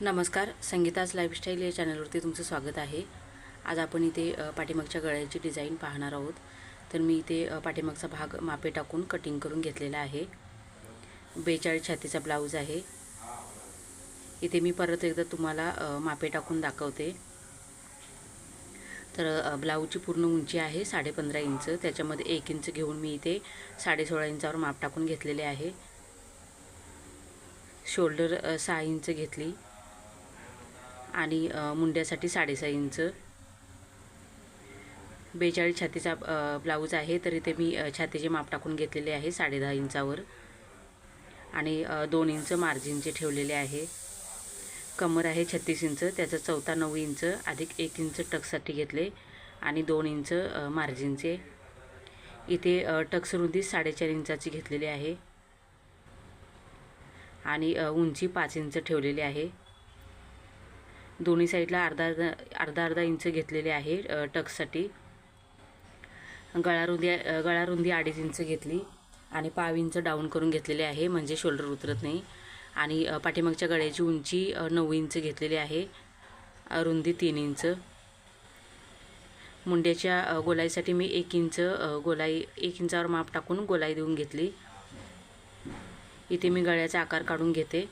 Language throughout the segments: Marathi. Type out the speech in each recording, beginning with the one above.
नमस्कार संगीताज लाईफस्टाईल या चॅनलवरती तुमचं स्वागत आहे. आज आपण इथे पाठीमागच्या गळ्याची डिझाईन पाहणार आहोत. तर मी इथे पाठीमागचा भाग मापे टाकून कटिंग करून घेतलेला आहे. बेचाळीस छातीचा ब्लाऊज आहे. इथे मी परत एकदा तुम्हाला मापे टाकून दाखवते. तर ब्लाऊजची पूर्ण उंची आहे साडेपंधरा इंच. त्याच्यामध्ये एक इंच घेऊन मी इथे साडेसोळा इंचावर माप टाकून घेतलेले आहे. शोल्डर सहा इंच घेतली. आणि मुंड्यासाठी साडेसहा इंच. बेचाळीस छातीचा ब्लाऊज आहे तर इथे मी छातीचे माप टाकून घेतलेले आहे साडेदहा इंचावर. आणि दोन इंच मार्जिनचे ठेवलेले आहे. कमर आहे छत्तीस इंच त्याचा चौथा नऊ इंच अधिक एक इंच टक्ससाठी घेतले. आणि दोन इंच मार्जिनचे. इथे टक्स रुंदी साडेचार इंचाची घेतलेली आहे. आणि उंची पाच इंच ठेवलेली आहे. दोन्ही साईडला अर्धा अर्धा अर्धा अर्धा इंच घेतलेले आहे टक्ससाठी गळारुंदी गळारुंदी अडीच इंच घेतली आणि पाव इंच डाऊन करून घेतलेले आहे म्हणजे शोल्डर उतरत नाही. आणि पाठीमागच्या गळ्याची उंची नऊ इंच घेतलेली आहे रुंदी तीन इंच. मुंड्याच्या गोलाईसाठी मी एक इंच गोलाई एक इंचावर माप टाकून गोलाई देऊन घेतली. इथे मी गळ्याचा आकार काढून घेते.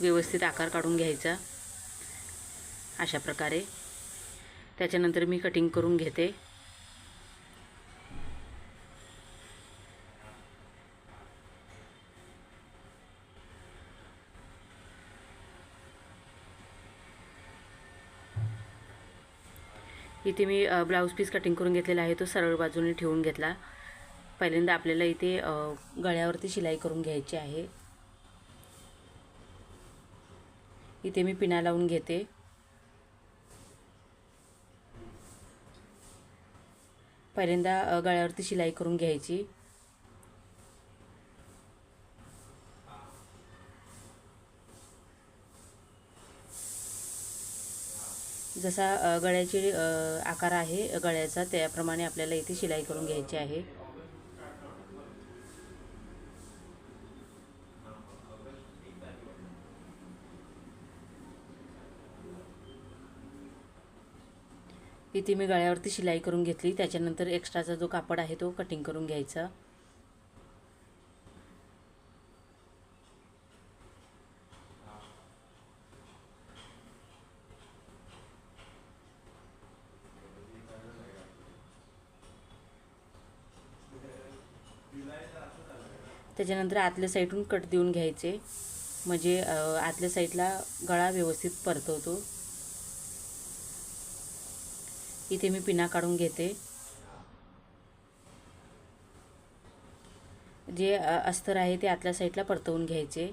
व्यवस्थित आकार काढून घ्यायचा. अशा प्रकारे. त्याच्यानंतर मी कटिंग करून घेते. इथे मी ब्लाऊज पीस कटिंग करून घेतलेला आहे. तो सरळ बाजूने ठेवून घेतला. पहिल्यांदा आपल्याला इथे गळ्यावरती शिलाई करून घ्यायची आहे. इथे मी पिना लावून घेते. पहिल्यांदा गळ्यावरती शिलाई करून घ्यायची. जसा गळ्याची आकार आहे गळ्याचा त्याप्रमाणे आपल्याला इथे शिलाई करून घ्यायची आहे. इथे मी गळ्यावरती शिलाई करून घेतली. त्याच्यानंतर एक्स्ट्राचा जो कापड आहे तो कटिंग करून घ्यायचा. त्याच्यानंतर आतल्या साईडून कट देऊन घ्यायचे. म्हणजे आतल्या साईडला गळा व्यवस्थित परतवतो. इथे मी पिना काढून घेते. जे अस्तर आहे ते आतल्या साईडला परतवून घ्यायचे.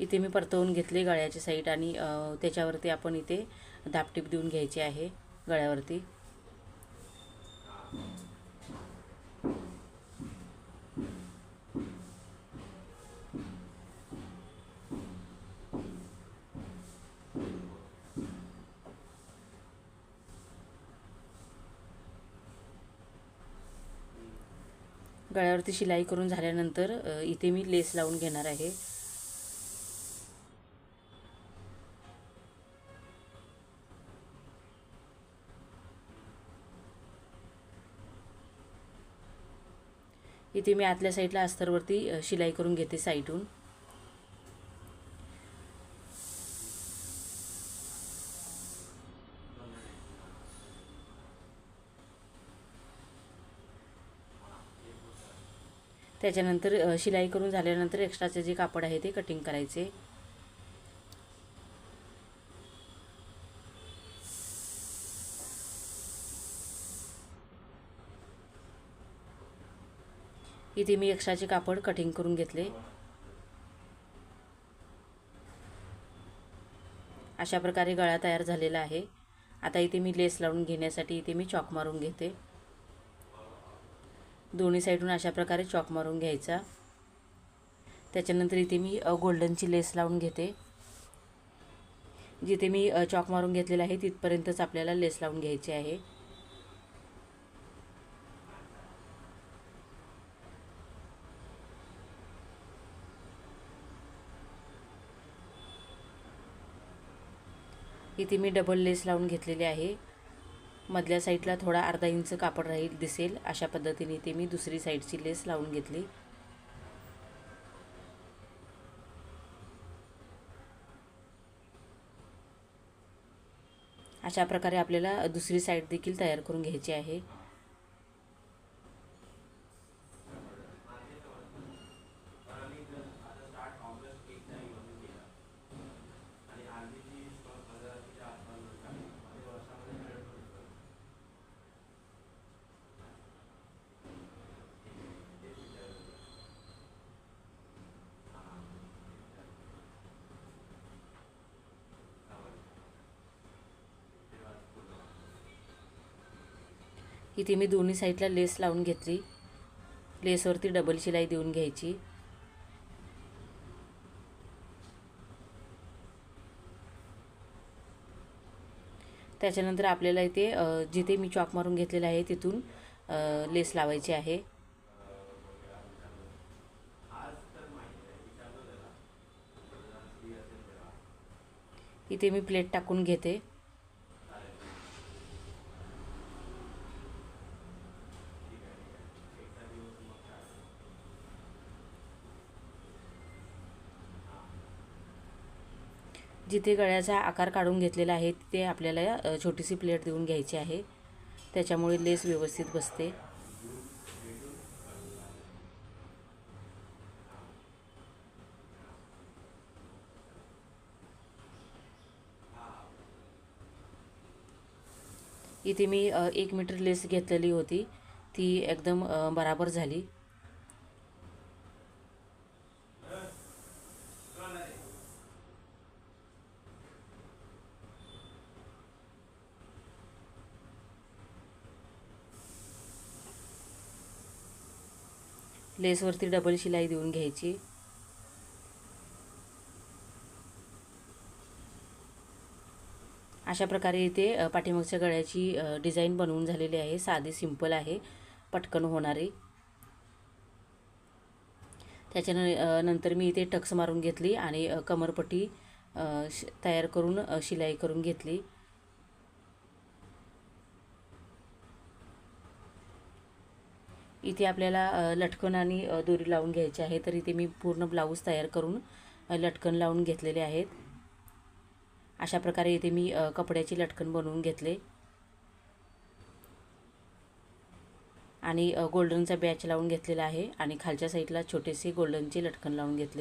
इथे मी परतवून घेतले गळ्याची साईड आणि त्याच्यावरती आपण इथे दापटीप देऊन घ्यायची आहे गळ्यावरती. गळ्यावरती शिलाई करून झाल्यानंतर इथे मी लेस लावून घेणार आहे. इथे मी आतल्या साईडला अस्तरवरती शिलाई करून घेते साईडून त्याच्यानंतर शिलाई करून झाल्यानंतर एक्स्ट्राचे जे कापड आहे ते कटिंग करायचे. इथे मी एक्स्ट्राचे कापड कटिंग करून घेतले. अशा प्रकारे गळा तयार झालेला आहे. आता इथे मी लेस लावून घेण्यासाठी इथे मी चॉक मारून घेते. दोन्ही साईडून अशा प्रकारे चॉक मारून घ्यायचा. त्याच्यानंतर इथे मी गोल्डनची लेस लावून घेते. जिथे मी चॉक मारून घेतलेला आहे तिथपर्यंतच आपल्याला लेस लावून घ्यायची आहे. इथे मी डबल लेस लावून घेतलेली आहे. मधल्या साईडला थोडा अर्धा इंच कापड राहील दिसेल. अशा पद्धतीने ते मी दुसरी साईडची लेस लावून घेतली. अशा प्रकारे आपल्याला दुसरी साईड देखील तयार करून घ्यायची आहे. इथे मी दोन्ही साईडला लेस लावून घेतली. लेसवरती डबल शिलाई देऊन घ्यायची. त्याच्यानंतर आपल्याला इथे जिथे मी चॉक मारून घेतलेला आहे तिथून लेस लावायची आहे. इथे मी प्लेट टाकून घेते. जिथे गळ्याचा आकार काढून घेतलेला आहे तिथे आपल्याला छोटीशी प्लेट देऊन घ्यायची आहे. त्याच्यामुळे लेस व्यवस्थित बसते. इथे मी एक मीटर लेस घेतलेली होती. ती एकदम बराबर झाली. लेसवरती डबल शिलाई देऊन घ्यायची. अशा प्रकारे इथे पाठीमागच्या गळ्याची डिझाईन बनवून झालेली आहे. साधी सिंपल आहे. पटकन होणारी. त्याच्यान नंतर मी इथे टक्स मारून घेतली आणि कमरपट्टी श तयार करून शिलाई करून घेतली. इथे आपल्याला लटकन आणि दोरी लावून घ्यायची आहे. तर इथे मी पूर्ण ब्लाऊज तयार करून लटकन लावून घेतलेले आहेत. अशा प्रकारे इथे मी कपड्याची लटकन बनवून घेतले. आणि गोल्डनचा बॅच लावून घेतलेला आहे. आणि खालच्या साईडला छोटेसे गोल्डनचे लटकन लावून घेतले.